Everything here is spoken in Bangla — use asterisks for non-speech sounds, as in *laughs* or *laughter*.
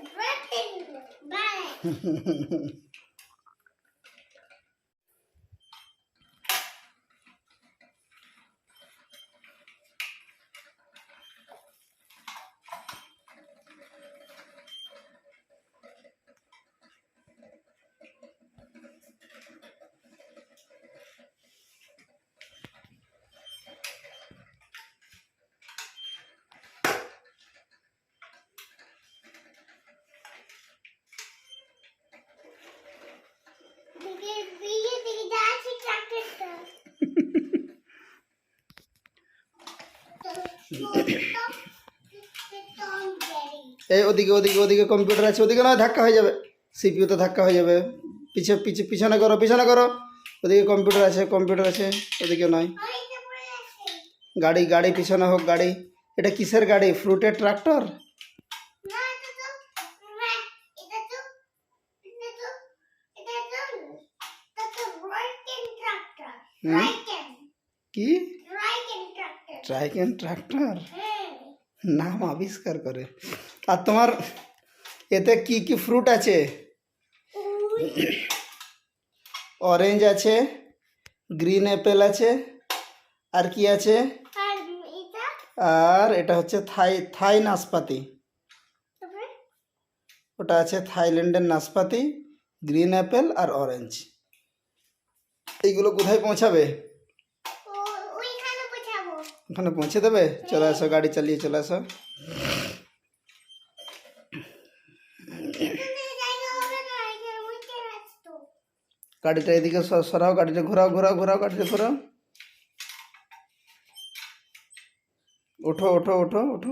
bread and. *laughs* এই ওদিকে ওদিকে ওদিকে কম্পিউটার আছে ওদিকে নয় ধাক্কা হয়ে যাবে সিপিউতে ধাক্কা হয়ে যাবে পিছে পিছে পিছনে করো পিছনে করো ওদিকে কম্পিউটার আছে কম্পিউটার আছে ওদিকে নয় গাড়ি গাড়ি পিছনে হোক গাড়ি এটা কিসের গাড়ি ফ্রুটের ট্রাক্টর? কি ট্রাইকেন ট্রাক্টর? নাম আবিষ্কার করে। আর তোমার এতে কি কি ফ্রুট আছে? অরেঞ্জ আছে গ্রিন অ্যাপেল আছে আর কি আছে? আর এটা? হচ্ছে থাই থাই নাশপাতি। ওটা আছে থাইল্যান্ডের নাশপাতি গ্রিন অ্যাপেল আর অরেঞ্জ এইগুলো কোথায় পৌঁছাবে? ওখানে পৌঁছে দেবে চলে আসো গাড়ি চালিয়ে চলে আসো গাড়িটা এদিকে স- সরাও গাড়িটা ঘোরাও ঘোরাও ঘোরাও গাড়িটা ঘোরাও ওঠো ওঠো ওঠো ওঠো